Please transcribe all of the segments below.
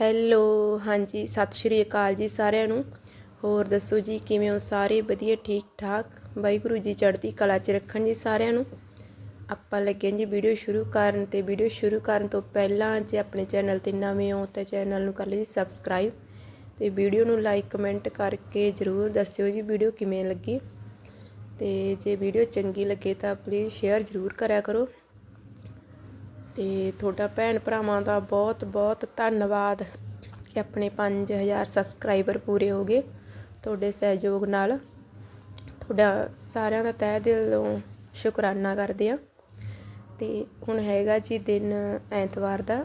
Hello ਹਾਂਜੀ, ਸਤਿ ਸ਼੍ਰੀ ਅਕਾਲ ਜੀ ਸਾਰਿਆਂ ਨੂੰ। ਹੋਰ ਦੱਸੋ ਜੀ, ਕਿਵੇਂ ਹੋ ਸਾਰੇ? ਵਧੀਆ, ਠੀਕ ਠਾਕ। ਵਾਹਿਗੁਰੂ ਜੀ ਚੜ੍ਹਦੀ ਕਲਾ 'ਚ ਰੱਖਣ ਜੀ ਸਾਰਿਆਂ ਨੂੰ। ਆਪਾਂ ਲੱਗੇ ਜੀ ਵੀਡੀਓ ਸ਼ੁਰੂ ਕਰਨ ਤੇ ਵੀਡੀਓ ਸ਼ੁਰੂ ਕਰਨ ਤੋਂ ਪਹਿਲਾਂ ਜੇ ਆਪਣੇ ਚੈਨਲ ਤੇ ਨਵੇਂ ਹੋ ਤਾਂ ਚੈਨਲ ਨੂੰ ਕਰ ਲਿਓ ਜੀ ਸਬਸਕ੍ਰਾਈਬ ਤੇ ਵੀਡੀਓ ਨੂੰ ਲਾਈਕ, ਕਮੈਂਟ ਕਰਕੇ ਜਰੂਰ ਦੱਸਿਓ ਜੀ ਵੀਡੀਓ ਕਿਵੇਂ ਲੱਗੀ। ਤੇ ਜੇ ਵੀਡੀਓ ਚੰਗੀ ਲੱਗੇ ਤਾਂ ਪਲੀਜ਼ ਸ਼ੇਅਰ ਜਰੂਰ ਕਰਿਆ ਕਰੋ। ਅਤੇ ਤੁਹਾਡਾ ਭੈਣ ਭਰਾਵਾਂ ਦਾ ਬਹੁਤ ਬਹੁਤ ਧੰਨਵਾਦ ਕਿ ਆਪਣੇ ਪੰਜ ਹਜ਼ਾਰ ਸਬਸਕ੍ਰਾਈਬਰ ਪੂਰੇ ਹੋ ਗਏ ਤੁਹਾਡੇ ਸਹਿਯੋਗ ਨਾਲ। ਤੁਹਾਡਾ ਸਾਰਿਆਂ ਦਾ ਤਹਿ ਦਿਲੋਂ ਸ਼ੁਕਰਾਨਾ ਕਰਦੇ ਹਾਂ। ਅਤੇ ਹੁਣ ਹੈਗਾ ਜੀ ਦਿਨ ਐਤਵਾਰ ਦਾ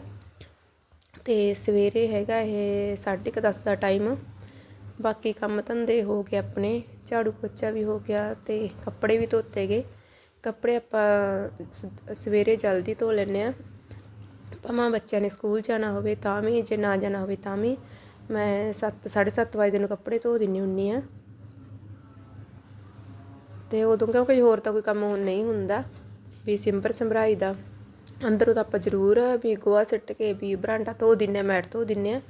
ਅਤੇ ਸਵੇਰੇ ਹੈਗਾ ਇਹ 10:30 ਦਾ ਟਾਈਮ ਬਾਕੀ ਕੰਮ ਧੰਦੇ ਹੋ ਗਏ ਆਪਣੇ, ਝਾੜੂ ਪੋਚਾ ਵੀ ਹੋ ਗਿਆ ਅਤੇ ਕੱਪੜੇ ਵੀ ਧੋਤੇ ਗਏ। ਕੱਪੜੇ ਆਪਾਂ ਸ- ਸਵੇਰੇ ਜਲਦੀ ਧੋ ਲੈਂਦੇ ਹਾਂ। ਭਾਵੇਂ ਬੱਚਿਆਂ ਨੇ ਸਕੂਲ ਜਾਣਾ ਹੋਵੇ, ਤਾਂ ਵੀ, ਜੇ ਨਾ ਜਾਣਾ ਹੋਵੇ, ਤਾਂ ਵੀ ਮੈਂ 7 7:30 ਵਜੇ ਨੂੰ ਕੱਪੜੇ ਧੋ ਦਿੰਦੀ ਹੁੰਦੀ ਹਾਂ। ਤੇ ਉਦੋਂ ਕਿਉਂਕਿ ਹੋਰ ਤਾਂ ਕੋਈ ਕੰਮ ਹੁਣ ਨਹੀਂ ਹੁੰਦਾ, ਵੀ ਸਿੰਬਰ ਸੰਭਰਾਈ ਦਾ। ਅੰਦਰੋਂ ਤਾਂ ਆਪਾਂ ਜ਼ਰੂਰ ਵੀ ਗੋਹਾ ਸਿੱਟ ਕੇ, ਵੀ ਬਰਾਂਡਾ ਧੋ ਦਿੰਨੇ ਆ ਮੈਟ ਧੋ ਦਿੰਨੇ ਆ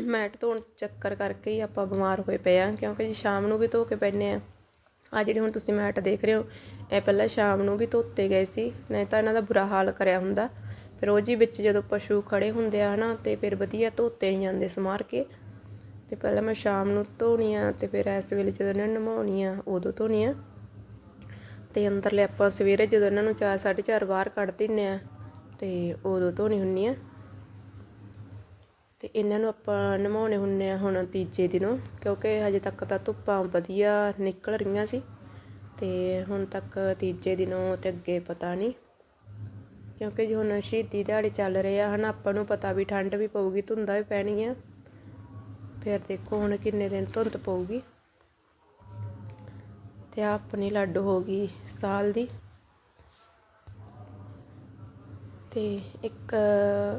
ਮੈਟ ਧੋਣ ਚੱਕਰ ਕਰਕੇ ਹੀ ਆਪਾਂ ਬਿਮਾਰ ਹੋਏ ਪਏ ਆ ਕਿਉਂਕਿ ਜੀ ਸ਼ਾਮ ਨੂੰ ਵੀ ਧੋ ਕੇ ਪੈਨੇ ਆ ਆ ਜਿਹੜੇ ਹੁਣ ਤੁਸੀਂ ਮੈਟ ਦੇਖ ਰਹੇ ਹੋ, ਇਹ ਪਹਿਲਾਂ ਸ਼ਾਮ ਨੂੰ ਵੀ ਧੋਤੇ ਗਏ ਸੀ, ਨਹੀਂ ਤਾਂ ਇਹਨਾਂ ਦਾ ਬੁਰਾ ਹਾਲ ਕਰਿਆ ਹੁੰਦਾ। ਫਿਰ ਉਹ ਜੀ ਵਿੱਚ ਜਦੋਂ ਪਸ਼ੂ ਖੜੇ ਹੁੰਦੇ ਆ ਹਨਾ ਤੇ ਫਿਰ ਵਧੀਆ ਧੋਤੇ ਨਹੀਂ ਜਾਂਦੇ ਸਮਾਰ ਕੇ। ਤੇ ਪਹਿਲਾਂ ਮੈਂ ਸ਼ਾਮ ਨੂੰ ਧੋਣੀ ਆ, ਤੇ ਫਿਰ ਇਸ ਵੇਲੇ ਜਦੋਂ ਇਹਨਾਂ ਨੂੰ ਨਮਾਉਣੀ ਆ, ਉਦੋਂ ਧੋਣੀ ਆ। ਤੇ ਅੰਦਰਲੇ ਆਪਾਂ ਸਵੇਰੇ ਜਦੋਂ ਇਹਨਾਂ ਨੂੰ 4 4:30 ਬਾਹਰ ਕੱਢ ਦਿੰਨੇ ਆ, ਤੇ ਉਦੋਂ ਧੋਣੀ ਹੁੰਨੀ ਆ। ਅਤੇ ਇਹਨਾਂ ਨੂੰ ਆਪਾਂ ਨਮਾਉਣੇ ਹੁੰਦੇ ਹਾਂ ਹੁਣ ਤੀਜੇ ਦਿਨੋਂ, ਕਿਉਂਕਿ ਹਜੇ ਤੱਕ ਤਾਂ ਧੁੱਪਾਂ ਵਧੀਆ ਨਿਕਲ ਰਹੀਆਂ ਸੀ ਅਤੇ ਹੁਣ ਤੱਕ ਤੀਜੇ ਦਿਨੋਂ ਅਤੇ ਅੱਗੇ ਪਤਾ ਨਹੀਂ। ਕਿਉਂਕਿ ਜੇ ਹੁਣ ਸ਼ਹੀਦੀ ਦਿਹਾੜੇ ਚੱਲ ਰਹੇ ਆ, ਹਨ, ਆਪਾਂ ਨੂੰ ਪਤਾ ਵੀ ਠੰਡ ਵੀ ਪਊਗੀ, ਧੁੰਦਾਂ ਵੀ ਪੈਣਗੀਆਂ। ਫਿਰ ਦੇਖੋ ਹੁਣ ਕਿੰਨੇ ਦਿਨ ਧੁੰਦ ਪਊਗੀ। ਅਤੇ ਆਹ ਆਪਣੀ ਲੱਡੂ ਹੋ ਗਈ ਸਾਲ ਦੀ। ਅਤੇ ਇੱਕ,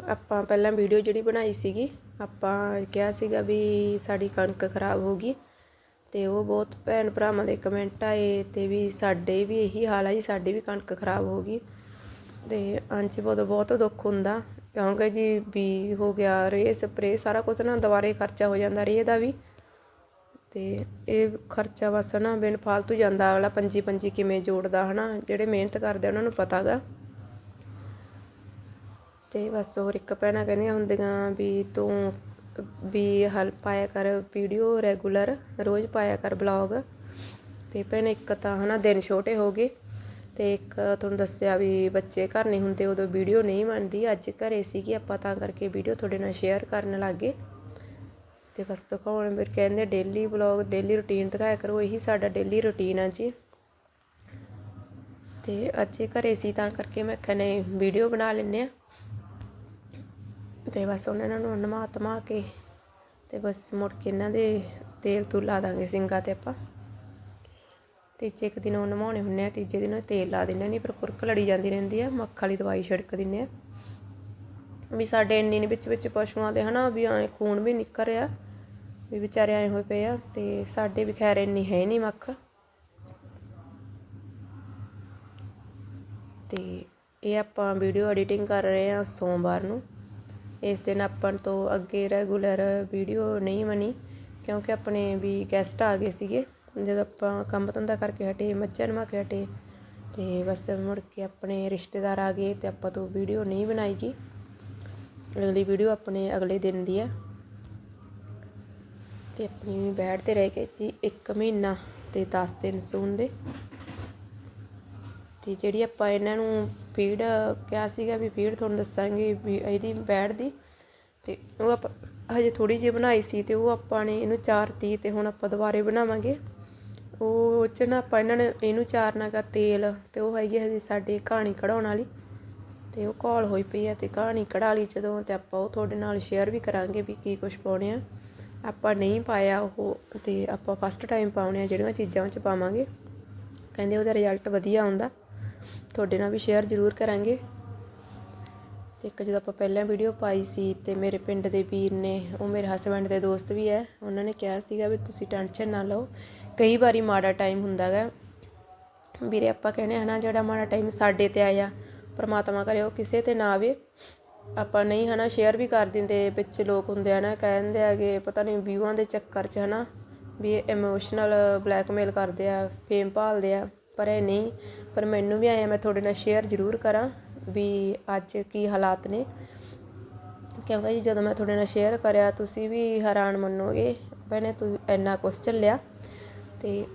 ਆਪਾਂ ਪਹਿਲਾਂ ਵੀਡੀਓ ਜਿਹੜੀ ਬਣਾਈ ਸੀਗੀ, ਆਪਾਂ ਕਿਹਾ ਸੀਗਾ ਵੀ ਸਾਡੀ ਕਣਕ ਖਰਾਬ ਹੋ ਗਈ ਅਤੇ ਉਹ ਬਹੁਤ ਭੈਣ ਭਰਾਵਾਂ ਦੇ ਕਮੈਂਟ ਆਏ ਅਤੇ ਵੀ ਸਾਡੇ ਵੀ ਇਹੀ ਹਾਲ ਆ ਜੀ, ਸਾਡੀ ਵੀ ਕਣਕ ਖਰਾਬ ਹੋ ਗਈ ਅਤੇ ਅੰਚ ਬਹੁਤ ਬਹੁਤ ਦੁੱਖ ਹੁੰਦਾ। ਕਿਉਂਕਿ ਜੀ ਵੀ ਹੋ ਗਿਆ ਰੇ ਸਪਰੇ ਸਾਰਾ ਕੁਝ ਨਾ ਦੁਬਾਰੇ ਖਰਚਾ ਹੋ ਜਾਂਦਾ ਰੇ ਦਾ ਵੀ। ਅਤੇ ਇਹ ਖਰਚਾ ਬਸ ਨਾ ਬਿਨ ਫਾਲਤੂ ਜਾਂਦਾ, ਅਗਲਾ ਪੰਜੀ ਪੰਜੀ ਕਿਵੇਂ ਜੋੜਦਾ ਹੈ ਨਾ ਜਿਹੜੇ ਮਿਹਨਤ ਕਰਦੇ ਉਹਨਾਂ ਨੂੰ ਪਤਾ ਗਾ। ਅਤੇ ਬਸ ਹੋਰ ਇੱਕ ਭੈਣਾਂ ਕਹਿੰਦੀਆਂ ਹੁੰਦੀਆਂ ਵੀ ਤੂੰ, ਵੀ ਹਲ ਪਾਇਆ ਕਰ ਵੀਡੀਓ ਰੈਗੂਲਰ ਰੋਜ਼ ਪਾਇਆ ਕਰ ਬਲੌਗ ਅਤੇ ਭੈਣੇ ਇੱਕ ਤਾਂ ਹੈ ਨਾ ਦਿਨ ਛੋਟੇ ਹੋ ਗਏ ਅਤੇ ਇੱਕ ਤੁਹਾਨੂੰ ਦੱਸਿਆ ਵੀ ਬੱਚੇ ਘਰ ਨਹੀਂ ਹੁੰਦੇ, ਉਦੋਂ ਵੀਡੀਓ ਨਹੀਂ ਬਣਦੀ। ਅੱਜ ਘਰੇ ਸੀਗੀ, ਆਪਾਂ ਤਾਂ ਕਰਕੇ ਵੀਡੀਓ ਤੁਹਾਡੇ ਨਾਲ ਸ਼ੇਅਰ ਕਰਨ ਲੱਗੇ। ਤੇ ਬਸ ਦਿਖਾਉਣ ਫਿਰ ਕਹਿੰਦੇ ਡੇਲੀ ਬਲੌਗ ਡੇਲੀ ਰੁਟੀਨ ਦਿਖਾਇਆ ਕਰੋ, ਇਹੀ ਸਾਡਾ ਡੇਲੀ ਰੁਟੀਨ ਆ ਜੀ। ਤੇ ਅੱਜ ਇਹ ਘਰੇ ਸੀ ਤਾਂ ਕਰਕੇ ਮੈਂ ਖਨੇ ਵੀਡੀਓ ਬਣਾ ਲੈਂਦੇ ਆ। ਤੇ ਬਸ ਉਹਨਾਂ ਨੂੰ ਨਮਾ ਧਮਾ ਕੇ ਤੇ ਬਸ ਮੁੜ ਕੇ ਇਹਨਾਂ ਦੇ ਤੇਲ ਤੂਲ ਲਾ ਦਾਂਗੇ ਸਿੰਗਾਂ ਤੇ ਆਪਾਂ। ਤੀਜੇ ਇੱਕ ਦਿਨ ਉਹ ਨਮਾਉਣੇ ਹੁੰਨੇ ਆ, ਤੀਜੇ ਦਿਨ ਉਹ ਤੇਲ ਲਾ ਦਿੰਨੇ ਨਹੀਂ ਪਰ ਕੁਰਕ ਲੜੀ ਜਾਂਦੀ ਰਹਿੰਦੀ ਆ, ਮੱਖ ਵਾਲੀ ਦਵਾਈ ਛਿੜਕ ਦਿੰਨੇ ਆ। ਵੀ ਸਾਡੇ ਇੰਨੀ ਨੇ ਵਿੱਚ ਵਿੱਚ ਪਸ਼ੂਆਂ ਦੇ ਹਨਾ ਵੀ ਐ ਖੂਨ ਵੀ ਨਿਕਲ ਰਿਹਾ ਵੀ ਵਿਚਾਰੇ ਆਏ ਹੋਏ ਪਏ ਆ ਤੇ ਸਾਡੇ ਵੀ ਖੈਰ ਇੰਨੀ ਹੈ ਨਹੀਂ ਮੱਖ। ਤੇ ਇਹ ਆਪਾਂ ਵੀਡੀਓ ਐਡੀਟਿੰਗ ਕਰ ਰਹੇ ਆ ਸੋਮਵਾਰ ਨੂੰ। ਇਸ ਦਿਨ ਆਪਾਂ ਤੋਂ ਅੱਗੇ ਰੈਗੂਲਰ ਵੀਡੀਓ ਨਹੀਂ ਬਣੀ, ਕਿਉਂਕਿ ਆਪਣੇ ਵੀ ਗੈਸਟ ਆ ਗਏ ਸੀਗੇ। ਜਦੋਂ ਆਪਾਂ ਕੰਮ ਧੰਦਾ ਕਰਕੇ ਹਟੇ, ਮੱਝਾਂ ਨਵਾ ਕੇ ਹਟੇ ਅਤੇ ਬਸ ਮੁੜ ਕੇ ਆਪਣੇ ਰਿਸ਼ਤੇਦਾਰ ਆ ਗਏ ਅਤੇ ਆਪਾਂ ਤੋਂ ਵੀਡੀਓ ਨਹੀਂ ਬਣਾਈ ਗਈ ਅਗਲੀ ਵੀਡੀਓ ਆਪਣੇ ਅਗਲੇ ਦਿਨ ਦੀ ਹੈ ਤੇ ਆਪਣੀ ਬੈਠ ਤੇ ਰਹਿ ਗਏ ਜੀ 1 ਮਹੀਨਾ ਤੇ 10 ਦਿਨ ਸੂਣ ਦੇ। ਤੇ ਜਿਹੜੀ ਆਪਾਂ ਇਹਨਾਂ ਨੂੰ ਫੀਡ ਕਿਹਾ ਸੀਗਾ ਵੀ ਫੀਡ ਤੁਹਾਨੂੰ ਦੱਸਾਂਗੇ ਵੀ ਇਹਦੀ ਬੈੜ ਦੀ ਅਤੇ ਉਹ ਆਪਾਂ ਹਜੇ ਥੋੜ੍ਹੀ ਜਿਹੀ ਬਣਾਈ ਸੀ ਅਤੇ ਉਹ ਆਪਾਂ ਨੇ ਇਹਨੂੰ ਚਾਰਤੀ ਅਤੇ ਹੁਣ ਆਪਾਂ ਦੁਬਾਰੇ ਬਣਾਵਾਂਗੇ। ਉਹ ਚ ਨਾ ਆਪਾਂ ਇਹਨਾਂ ਨੇ ਇਹਨੂੰ ਚਾਰਨਾ ਚਾਰਨਾਗਾ ਤੇਲ ਅਤੇ ਉਹ ਹੈਗੀ ਹਜੇ ਸਾਡੀ ਕਹਾਣੀ ਕਢਾਉਣ ਵਾਲੀ। ਅਤੇ ਉਹ ਘੋਲ ਹੋਈ ਪਈ ਹੈ ਅਤੇ ਕਹਾਣੀ ਕਢਾ ਲਈ ਜਦੋਂ ਤੇ ਆਪਾਂ ਉਹ ਤੁਹਾਡੇ ਨਾਲ ਸ਼ੇਅਰ ਵੀ ਕਰਾਂਗੇ ਵੀ ਕੀ ਕੁਝ ਪਾਉਣੇ ਆ। ਆਪਾਂ ਨਹੀਂ ਪਾਇਆ ਉਹ ਅਤੇ ਆਪਾਂ ਫਸਟ ਟਾਈਮ ਪਾਉਣੇ ਆ, ਜਿਹੜੀਆਂ ਚੀਜ਼ਾਂ ਵਿੱਚ ਪਾਵਾਂਗੇ। ਕਹਿੰਦੇ ਉਹਦਾ ਰਿਜ਼ਲਟ ਵਧੀਆ ਆਉਂਦਾ। ਤੁਹਾਡੇ ਨਾਲ ਵੀ ਸ਼ੇਅਰ ਜ਼ਰੂਰ ਕਰਾਂਗੇ। ਤੇ ਇੱਕ ਜਦੋਂ ਆਪਾਂ ਪਹਿਲਾਂ ਵੀਡੀਓ ਪਾਈ ਸੀ ਤੇ ਮੇਰੇ ਪਿੰਡ ਦੇ ਵੀਰ ਨੇ, ਉਹ ਮੇਰੇ ਹਸਬੰਡ ਦੇ ਦੋਸਤ ਵੀ ਹੈ, ਉਹਨਾਂ ਨੇ ਕਿਹਾ ਸੀਗਾ ਵੀ ਤੁਸੀਂ ਟੈਨਸ਼ਨ ਨਾ ਲਓ। ਕਈ ਵਾਰੀ ਮਾੜਾ ਟਾਈਮ ਹੁੰਦਾ ਗਾ। ਵੀਰੇ ਆਪਾਂ ਕਹਿੰਦੇ ਹਨਾ ਜਿਹੜਾ ਮਾੜਾ ਟਾਈਮ ਸਾਡੇ ਤੇ ਆਇਆ, ਪਰਮਾਤਮਾ ਕਰੇ, ਉਹ ਕਿਸੇ ਤੇ ਨਾ ਆਵੇ। ਆਪਾਂ ਨਹੀਂ ਹਨਾ ਸ਼ੇਅਰ ਵੀ ਕਰ ਦਿੰਦੇ, ਵਿੱਚ ਲੋਕ ਹੁੰਦੇ ਆ ਨਾ, ਕਹਿੰਦੇ ਆਗੇ ਪਤਾ ਨਹੀਂ ਵਿਊਆਂ ਦੇ ਚੱਕਰ 'ਚ ਹਨਾ, ਵੀ ਇਮੋਸ਼ਨਲ ਬਲੈਕਮੇਲ ਕਰਦੇ ਆ ਫੇਮ ਭਾਲਦੇ ਆ। ਪਰ ਇਹ ਨਹੀਂ, ਪਰ ਮੈਨੂੰ ਵੀ ਆਇਆ ਮੈਂ ਤੁਹਾਡੇ ਨਾਲ ਸ਼ੇਅਰ ਜ਼ਰੂਰ ਕਰਾਂ ਵੀ ਅੱਜ ਕੀ ਹਾਲਾਤ ਨੇ। ਕਿਉਂਕਿ ਜੀ ਜਦੋਂ ਮੈਂ ਤੁਹਾਡੇ ਨਾਲ ਸ਼ੇਅਰ ਕਰਿਆ, ਤੁਸੀਂ ਵੀ ਹੈਰਾਨ ਮੰਨੋਗੇ, ਭੈਣੇ ਤੂੰ ਇੰਨਾ ਕੁਛ ਝੱਲਿਆ ਅਤੇ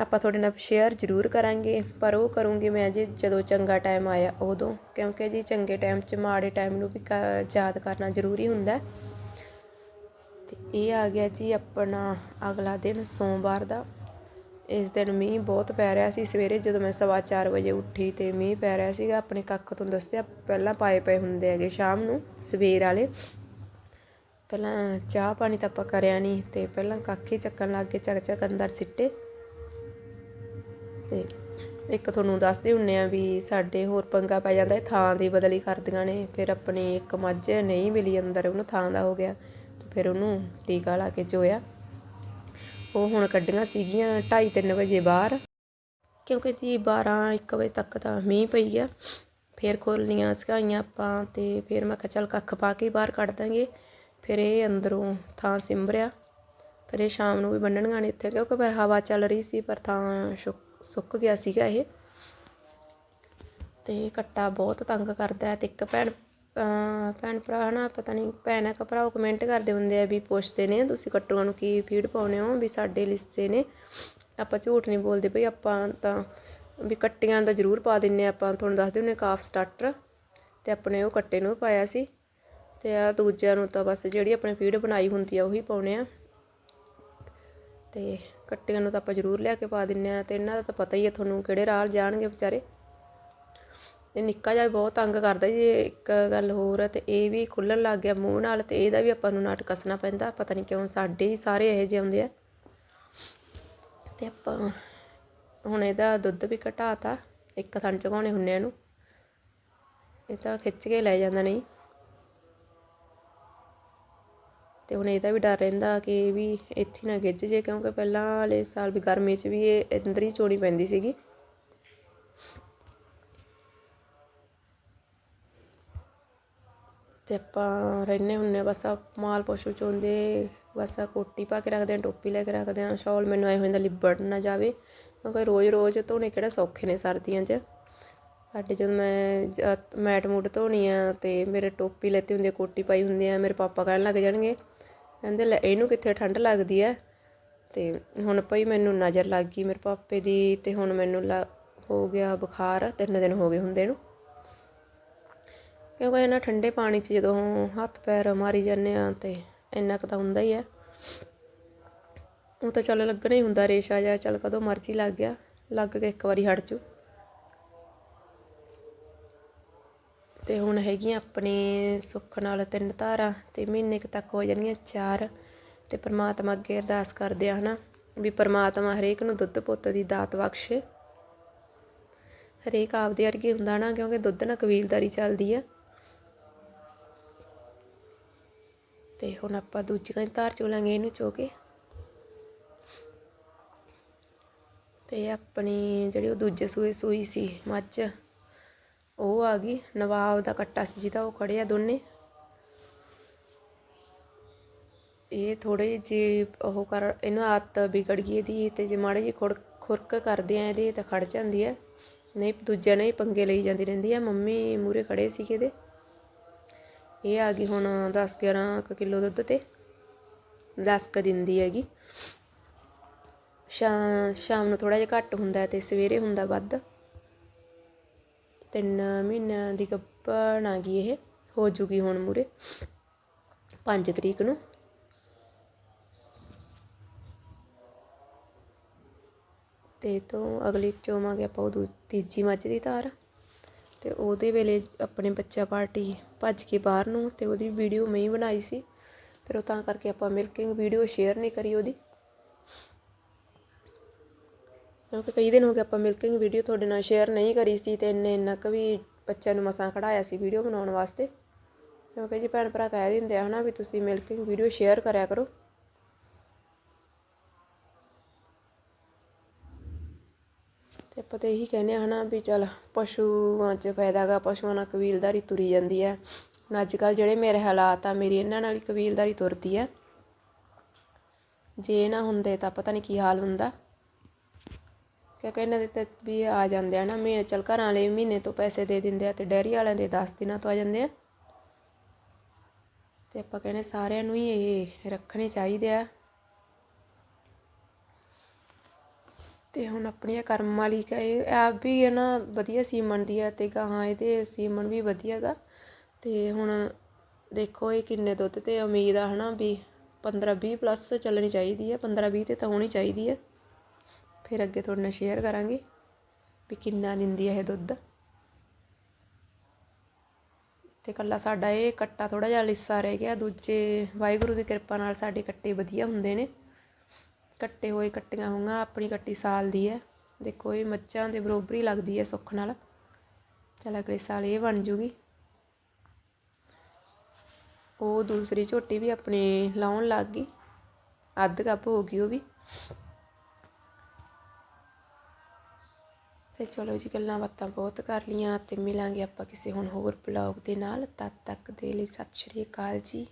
ਆਪਾਂ ਤੁਹਾਡੇ ਨਾਲ ਸ਼ੇਅਰ ਜ਼ਰੂਰ ਕਰਾਂਗੇ, ਪਰ ਉਹ ਕਰੂੰਗੀ ਮੈਂ ਜੀ ਜਦੋਂ ਚੰਗਾ ਟਾਈਮ ਆਇਆ ਉਦੋਂ, ਕਿਉਂਕਿ ਜੀ ਚੰਗੇ ਟਾਈਮ 'ਚ ਮਾੜੇ ਟਾਈਮ ਨੂੰ ਵੀ ਕ- ਯਾਦ ਕਰਨਾ ਜ਼ਰੂਰੀ ਹੁੰਦਾ। ਹੈ। ਤੇ ਇਹ ਆ ਗਿਆ ਜੀ ਆਪਣਾ ਅਗਲਾ ਦਿਨ ਸੋਮਵਾਰ ਦਾ। ਇਸ ਦਿਨ ਮੀਂਹ ਬਹੁਤ ਪੈ ਰਿਹਾ ਸੀ। ਸਵੇਰੇ ਜਦੋਂ ਮੈਂ ਸਵਾ ਚਾਰ ਵਜੇ ਉੱਠੀ ਅਤੇ ਮੀਂਹ ਪੈ ਰਿਹਾ ਸੀਗਾ, ਆਪਣੇ ਕੱਖ ਤੁਹਾਨੂੰ ਦੱਸਿਆ, ਪਹਿਲਾਂ ਪਾਏ ਪਏ ਹੁੰਦੇ ਹੈਗੇ ਸ਼ਾਮ ਨੂੰ, ਸਵੇਰ ਵਾਲੇ। ਪਹਿਲਾਂ ਚਾਹ ਪਾਣੀ ਤਾਂ ਆਪਾਂ ਕਰਿਆ ਨਹੀਂ ਅਤੇ ਪਹਿਲਾਂ ਕੱਖ ਹੀ ਚੱਕਣ ਲੱਗ ਗਏ ਚੱਕ ਚੱਕ ਅੰਦਰ ਸਿੱਟੇ। ਅਤੇ ਇੱਕ ਤੁਹਾਨੂੰ ਦੱਸਦੇ ਹੁੰਨੇ ਆ ਵੀ ਸਾਡੇ ਹੋਰ ਪੰਗਾ ਪੈ ਜਾਂਦਾ ਥਾਂ ਦੀ ਬਦਲੀ ਕਰਦੀਆਂ ਨੇ। ਫਿਰ ਆਪਣੀ ਇੱਕ ਮੱਝ ਨਹੀਂ ਮਿਲੀ ਅੰਦਰ, ਉਹਨੂੰ ਥਾਂ ਦਾ ਹੋ ਗਿਆ। ਤੇ ਫਿਰ ਉਹਨੂੰ ਟੀਕਾ ਲਾ ਕੇ ਚੋਇਆ। ਉਹ ਹੁਣ ਕੱਢੀਆਂ ਸੀਗੀਆਂ 2:30 3 ਵਜੇ ਬਾਹਰ। ਕਿਉਂਕਿ ਜੀ 12 1 ਵਜੇ ਤੱਕ ਤਾਂ ਮੀਂਹ ਪਈ ਗਿਆ ਫਿਰ ਖੋਲਣੀਆਂ ਸਿਕਾਈਆਂ ਆਪਾਂ ਤੇ ਫਿਰ ਮੈਂ ਕਿਹਾ ਚੱਲ ਕੱਖ ਪਾ ਕੇ ਬਾਹਰ ਕੱਢ ਦਾਂਗੇ। ਫਿਰ ਇਹ ਅੰਦਰੋਂ ਥਾਂ ਸਿੰਬਰਿਆ। ਫਿਰ ਇਹ ਸ਼ਾਮ ਨੂੰ ਵੀ ਬੰਨਣੀਆਂ ਨੇ ਇੱਥੇ ਕਿਉਂਕਿ ਫਿਰ ਹਵਾ ਚੱਲ ਰਹੀ ਸੀ ਪਰ ਥਾਂ ਸੁੱਕ ਸੁੱਕ ਗਿਆ ਸੀਗਾ ਇਹ। ਤੇ ਕੱਟਾ ਬਹੁਤ ਤੰਗ ਕਰਦਾ ਹੈ ਤੇ ਇੱਕ ਭੈਣ ਭੈਣ ਭਰਾ ਨਾ ਪਤਾ ਨਹੀਂ ਭੈਣ ਆ ਕਿ ਭਰਾ ਕਮੈਂਟ ਕਰਦੇ ਹੁੰਦੇ ਆ ਵੀ ਪੁੱਛਦੇ ਨੇ, ਤੁਸੀਂ ਕੱਟੂਆਂ ਨੂੰ ਕੀ ਫੀਡ ਪਾਉਨੇ ਹੋ ਵੀ ਸਾਡੇ ਲਿੱਸੇ ਨੇ। ਆਪਾਂ ਝੂਠ ਨਹੀਂ ਬੋਲਦੇ ਭਈ ਆਪਾਂ ਤਾਂ ਵੀ ਕੱਟੀਆਂ ਦਾ ਜ਼ਰੂਰ ਪਾ ਦਿੰਨੇ ਆ, ਆਪਾਂ ਤੁਹਾਨੂੰ ਦੱਸਦੇ ਹੁੰਨੇ ਕਾਫ ਸਟਾਰਟਰ ਤੇ ਆਪਣੇ ਉਹ ਕੱਟੇ ਨੂੰ ਪਾਇਆ ਸੀ। ਤੇ ਆ ਦੂਜਿਆਂ ਨੂੰ ਤਾਂ ਬਸ ਜਿਹੜੀ ਆਪਣੇ ਫੀਡ ਬਣਾਈ ਹੁੰਦੀ ਆ, ਉਹੀ ਪਾਉਣੇ ਆ। ਤੇ ਕੱਟੀਆਂ ਨੂੰ ਤਾਂ ਆਪਾਂ ਜ਼ਰੂਰ ਲਿਆ ਕੇ ਪਾ ਦਿੰਨੇ ਆ, ਤੇ ਇਹਨਾਂ ਦਾ ਤਾਂ ਪਤਾ ਹੀ ਆ ਤੁਹਾਨੂੰ ਕਿਹੜੇ ਰਾਹ ਜਾਣਗੇ ਵਿਚਾਰੇ। ਅਤੇ ਨਿੱਕਾ ਜਿਹਾ ਵੀ ਬਹੁਤ ਤੰਗ ਕਰਦਾ ਜੀ, ਇੱਕ ਗੱਲ ਹੋਰ ਹੈ ਅਤੇ ਇਹ ਵੀ ਖੁੱਲ੍ਹਣ ਲੱਗ ਗਿਆ ਮੂੰਹ ਨਾਲ ਅਤੇ ਇਹਦਾ ਵੀ ਆਪਾਂ ਨੂੰ ਨਟ ਕੱਸਣਾ ਪੈਂਦਾ, ਪਤਾ ਨਹੀਂ ਕਿਉਂ ਸਾਡੇ ਹੀ ਸਾਰੇ ਇਹੋ ਜਿਹੇ ਆਉਂਦੇ ਆ। ਅਤੇ ਆਪਾਂ ਹੁਣ ਇਹਦਾ ਦੁੱਧ ਵੀ ਘਟਾਤਾ, ਇੱਕ ਥਣ ਚਗਾਉਣੇ ਹੁੰਨੇ ਆ ਇਹਨੂੰ। ਇਹ ਤਾਂ ਖਿੱਚ ਕੇ ਲੈ ਜਾਂਦਾ ਨਹੀਂ। ਤੇ ਹੁਣ ਇਹਦਾ ਵੀ ਡਰ ਰਹਿੰਦਾ ਕਿ ਇਹ ਵੀ ਇੱਥੇ ਨਾ ਗਿੱਜ ਜੇ, ਕਿਉਂਕਿ ਪਹਿਲਾਂ ਵਾਲੇ ਸਾਲ ਵੀ ਗਰਮੀ 'ਚ ਵੀ ਇਹ ਅੰਦਰ ਹੀ ਚੋਣੀ ਪੈਂਦੀ ਸੀਗੀ। ਅਤੇ ਆਪਾਂ ਰਹਿੰਦੇ ਹੁੰਦੇ ਆ ਬਸ ਆ ਮਾਲ ਪਸ਼ੂ ਚੋਂਦੇ ਬਸ ਆ ਕੋਟੀ ਪਾ ਕੇ ਰੱਖਦੇ ਹਾਂ, ਟੋਪੀ ਲੈ ਕੇ ਰੱਖਦੇ ਹਾਂ, ਸ਼ੋਲ ਮੈਨੂੰ ਐਂ ਹੋ ਜਾਂਦਾ ਲਿਬੜ ਨਾ ਜਾਵੇ। ਕਿਉਂਕਿ ਰੋਜ਼ ਰੋਜ਼ ਧੋਣੇ ਕਿਹੜਾ ਸੌਖੇ ਨੇ ਸਰਦੀਆਂ 'ਚ। ਸਾਡੇ ਜਦੋਂ ਮੈਂ ਮੈਟ ਮੂਟ ਧੋਣੀ ਆ ਅਤੇ ਮੇਰੇ ਟੋਪੀ ਲੈਤੀ ਹੁੰਦੀ ਆ ਕੋਟੀ ਪਾਈ ਹੁੰਦੀ ਆ, ਮੇਰੇ ਪਾਪਾ ਕਹਿਣ ਲੱਗ ਜਾਣਗੇ, ਕਹਿੰਦੇ ਲੈ ਇਹਨੂੰ ਕਿੱਥੇ ਠੰਡ ਲੱਗਦੀ ਹੈ ਅਤੇ ਹੁਣ ਭਾਈ ਮੈਨੂੰ ਨਜ਼ਰ ਲੱਗ ਗਈ ਮੇਰੇ ਪਾਪੇ ਦੀ ਅਤੇ ਹੁਣ ਮੈਨੂੰ ਲ- ਹੋ ਗਿਆ ਬੁਖਾਰ, ਤਿੰਨ ਦਿਨ ਹੋ ਗਏ ਹੁੰਦੇ ਨੂੰ। ਕਿਉਂਕਿ ਇਹਨਾਂ ਠੰਡੇ ਪਾਣੀ 'ਚ ਜਦੋਂ ਹੱਥ ਪੈਰ ਮਾਰੀ ਜਾਂਦੇ ਆ ਤੇ ਇੰਨਾ ਕੁ ਤਾਂ ਹੁੰਦਾ ਹੀ ਹੈ ਉਹ ਤਾਂ ਚੱਲ ਲੱਗਣਾ ਹੀ ਹੁੰਦਾ, ਰੇਸ਼ਾ ਜਾਂ ਚੱਲ ਕਦੋਂ ਮਰਜ਼ੀ ਲੱਗ ਗਿਆ, ਲੱਗ ਕੇ ਇੱਕ ਵਾਰੀ ਹਟ ਜੂ ਤੇ ਹੁਣ ਹੈਗੀਆਂ ਆਪਣੇ ਸੁੱਖ ਨਾਲ ਤਿੰਨ ਧਾਰਾਂ ਤੇ ਮਹੀਨੇ ਕੁ ਤੱਕ ਹੋ ਜਾਣਗੀਆਂ ਚਾਰ। ਤੇ ਪ੍ਰਮਾਤਮਾ ਅੱਗੇ ਅਰਦਾਸ ਕਰਦੇ ਆ ਹਨਾ, ਵੀ ਪ੍ਰਮਾਤਮਾ ਹਰੇਕ ਨੂੰ ਦੁੱਧ ਪੁੱਤ ਦੀ ਦਾਤ ਬਖਸ਼ੇ। ਹਰੇਕ ਆਪਦੇ ਵਰਗੇ ਹੁੰਦਾ ਨਾ, ਕਿਉਂਕਿ ਦੁੱਧ ਨਾਲ ਕਬੀਲਦਾਰੀ ਚੱਲਦੀ ਆ। ਤੇ ਹੁਣ ਆਪਾਂ ਦੂਜੀਆਂ ਦੀ ਧਾਰ ਚੋਲਾਂਗੇ ਇਹਨੂੰ ਚੋ ਕੇ। ਤੇ ਆਪਣੀ ਜਿਹੜੀ ਉਹ ਦੂਜੇ ਸੂਏ ਸੂਈ ਸੀ, ਮੱਝ, ਉਹ ਆ ਗਈ। ਨਵਾਬ ਦਾ ਕੱਟਾ ਸੀ ਜਿਹਦਾ ਉਹ ਖੜਿਆ ਦੋਨੇ। ਇਹ ਥੋੜੇ ਜਿਹੇ ਉਹ ਕਰ, ਇਹਨੂੰ ਆਦਤ ਵਿਗੜ ਗਈ ਇਹਦੀ, ਤੇ ਜੇ ਮਾੜੀ ਜੀ ਖੁੜ, ਖੁਰਕ ਕਰਦੇ ਆ ਇਹਦੇ, ਤਾਂ ਖੜ ਜਾਂਦੀ ਹੈ। ਨਹੀਂ, ਦੂਜਿਆਂ ਨੇ ਹੀ ਪੰਗੇ ਲਈ ਜਾਂਦੀ ਰਹਿੰਦੀ ਆ ਮੰਮੀ ਮੂਰੇ ਖੜੇ ਸੀਗੇ ਇਹਦੇ। ਇਹ ਆ ਗਈ ਹੁਣ 10 11 ਕੁ ਕਿਲੋ ਦੁੱਧ ਤੇ 10 ਕ ਦਿੰਦੀ ਹੈਗੀ। ਸ਼ਾਮ ਨੂੰ ਥੋੜਾ ਜਿਹਾ ਘੱਟ ਹੁੰਦਾ ਹੈ ਤੇ ਸਵੇਰੇ ਹੁੰਦਾ ਵੱਧ। ਤਿੰਨ ਮਹੀਨਿਆਂ ਦੀ ਗੱਭਣ ਆ ਗਈ ਇਹ, ਹੋ ਜੂਗੀ ਹੁਣ ਮੂਰੇ 5 ਤਰੀਕ ਨੂੰ। ਤੇ ਤੋਂ ਅਗਲੀ ਚੋਵਾਂਗੇ ਆਪਾਂ ਉਹ ਦੂ- ਤੀਜੀ ਮੱਝ ਦੀ ਧਾਰ। ਅਤੇ ਉਹਦੇ ਵੇਲੇ ਆਪਣੇ ਬੱਚਾ ਪਾਰਟੀ ਭੱਜ ਕੇ ਬਾਹਰ ਨੂੰ ਅਤੇ ਉਹਦੀ ਵੀਡੀਓ ਮੈਂ ਹੀ ਬਣਾਈ ਸੀ। ਫਿਰ ਉਹ ਤਾਂ ਕਰਕੇ ਆਪਾਂ ਮਿਲਕਿੰਗ ਵੀਡੀਓ ਸ਼ੇਅਰ ਨਹੀਂ ਕਰੀ ਉਹਦੀ। ਕਿਉਂਕਿ ਕਈ ਦਿਨ ਹੋ ਗਏ ਆਪਾਂ ਮਿਲਕਿੰਗ ਵੀਡੀਓ ਤੁਹਾਡੇ ਨਾਲ ਸ਼ੇਅਰ ਨਹੀਂ ਕਰੀ ਸੀ ਤੇ ਇੰਨੇ ਇੰਨਾ ਕੁ ਵੀ ਬੱਚਿਆਂ ਨੂੰ ਮਸਾਂ ਖੜਾਇਆ ਸੀ ਵੀਡੀਓ ਬਣਾਉਣ ਵਾਸਤੇ। ਕਿਉਂਕਿ ਜੀ ਭੈਣ ਭਰਾ ਕਹਿ ਦਿੰਦੇ ਆ ਹਨਾ ਵੀ ਤੁਸੀਂ ਮਿਲਕਿੰਗ ਵੀਡੀਓ ਸ਼ੇਅਰ ਕਰਿਆ ਕਰੋ। ਅਤੇ ਆਪਾਂ ਤਾਂ ਇਹੀ ਕਹਿੰਦੇ ਹਾਂ ਹੈ ਨਾ ਵੀ ਚੱਲ ਪਸ਼ੂਆਂ 'ਚ ਫਾਇਦਾ ਗਾ, ਪਸ਼ੂਆਂ ਨਾਲ ਕਬੀਲਦਾਰੀ ਤੁਰੀ ਜਾਂਦੀ ਹੈ। ਹੁਣ ਅੱਜ ਕੱਲ੍ਹ ਜਿਹੜੇ ਮੇਰੇ ਹਾਲਾਤ ਆ, ਮੇਰੀ ਇਹਨਾਂ ਨਾਲ ਹੀ ਕਬੀਲਦਾਰੀ ਤੁਰਦੀ ਹੈ। ਜੇ ਇਹ ਨਾ ਹੁੰਦੇ ਤਾਂ ਪਤਾ ਨਹੀਂ ਕੀ ਹਾਲ ਹੁੰਦਾ। ਕਿਉਂਕਿ ਇਹਨਾਂ ਦੇ ਤਾਂ ਵੀ ਆ ਜਾਂਦੇ ਆ ਨਾ, ਮੈਂ ਚੱਲ ਘਰਾਂ ਵਾਲੇ ਮਹੀਨੇ ਤੋਂ ਪੈਸੇ ਦੇ ਦਿੰਦੇ ਆ ਅਤੇ ਡੈਰੀ ਵਾਲਿਆਂ ਦੇ 10 ਦਿਨਾਂ ਤੋਂ ਆ ਜਾਂਦੇ ਆ। ਅਤੇ ਆਪਾਂ ਕਹਿੰਦੇ ਸਾਰਿਆਂ ਨੂੰ ਹੀ ਇਹ ਰੱਖਣੇ ਚਾਹੀਦੇ ਆ। ਅਤੇ ਹੁਣ ਆਪਣੀਆਂ ਕਰਮ ਵਾਲੀ ਕਾ ਇਹ ਐਪ ਵੀ ਹੈ ਨਾ ਵਧੀਆ ਸੀਮਨ ਦੀ ਆ ਅਤੇ ਗਾਹਾਂ ਇਹਦੇ ਸੀਮਨ ਵੀ ਵਧੀਆ ਗਾ। ਅਤੇ ਹੁਣ ਦੇਖੋ ਇਹ ਕਿੰਨੇ ਦੁੱਧ ਤੇ ਉਮੀਦ ਆ ਹੈ ਨਾ ਵੀ 15 20 ਪਲੱਸ ਚੱਲਣੀ ਚਾਹੀਦੀ ਹੈ 15 20 ਤੇ ਤਾਂ ਹੋਣੀ ਚਾਹੀਦੀ ਹੈ ਫਿਰ ਅੱਗੇ ਤੁਹਾਡੇ ਨਾਲ ਸ਼ੇਅਰ ਕਰਾਂਗੇ ਵੀ ਕਿੰਨਾ ਦਿੰਦੀ ਹੈ ਇਹ ਦੁੱਧ। ਅਤੇ ਕੱਲਾ ਸਾਡਾ ਇਹ ਕੱਟਾ ਥੋੜ੍ਹਾ ਜਿਹਾ ਲਿੱਸਾ ਰਹਿ ਗਿਆ, ਦੂਜੇ ਵਾਹਿਗੁਰੂ ਦੀ ਕਿਰਪਾ ਨਾਲ ਸਾਡੇ ਕੱਟੇ ਵਧੀਆ ਹੁੰਦੇ ਨੇ। ਕੱਟੇ ਹੋਏ ਕੱਟੀਆਂ ਹੋਈਆਂ ਆਪਣੀ ਕੱਟੀ ਸਾਲ ਦੀ ਹੈ। ਦੇਖੋ ਇਹ ਮੱਝਾਂ ਦੇ ਬਰੋਬਰ ਹੀ ਲੱਗਦੀ ਹੈ ਸੁੱਖ ਨਾਲ। ਚਲ ਅਗਲੇ ਸਾਲ ਇਹ ਬਣ ਜੂਗੀ। ਉਹ ਦੂਸਰੀ ਝੋਟੀ ਵੀ ਆਪਣੇ ਲਾਉਣ ਲੱਗ ਗਈ। ਅੱਧ ਕੱਪ ਹੋ ਗਈ ਉਹ ਵੀ। ਤੇ ਚਲੋ ਜੀ, ਗੱਲਾਂ ਬਾਤਾਂ ਬਹੁਤ ਕਰ ਲੀਆਂ ਤੇ ਮਿਲਾਂਗੇ ਆਪਾਂ ਕਿਸੇ ਹੁਣ ਹੋਰ ਬਲੌਗ ਦੇ ਨਾਲ। ਤਦ ਤੱਕ ਦੇ ਲਈ ਸਤਿ ਸ਼੍ਰੀ ਅਕਾਲ ਜੀ।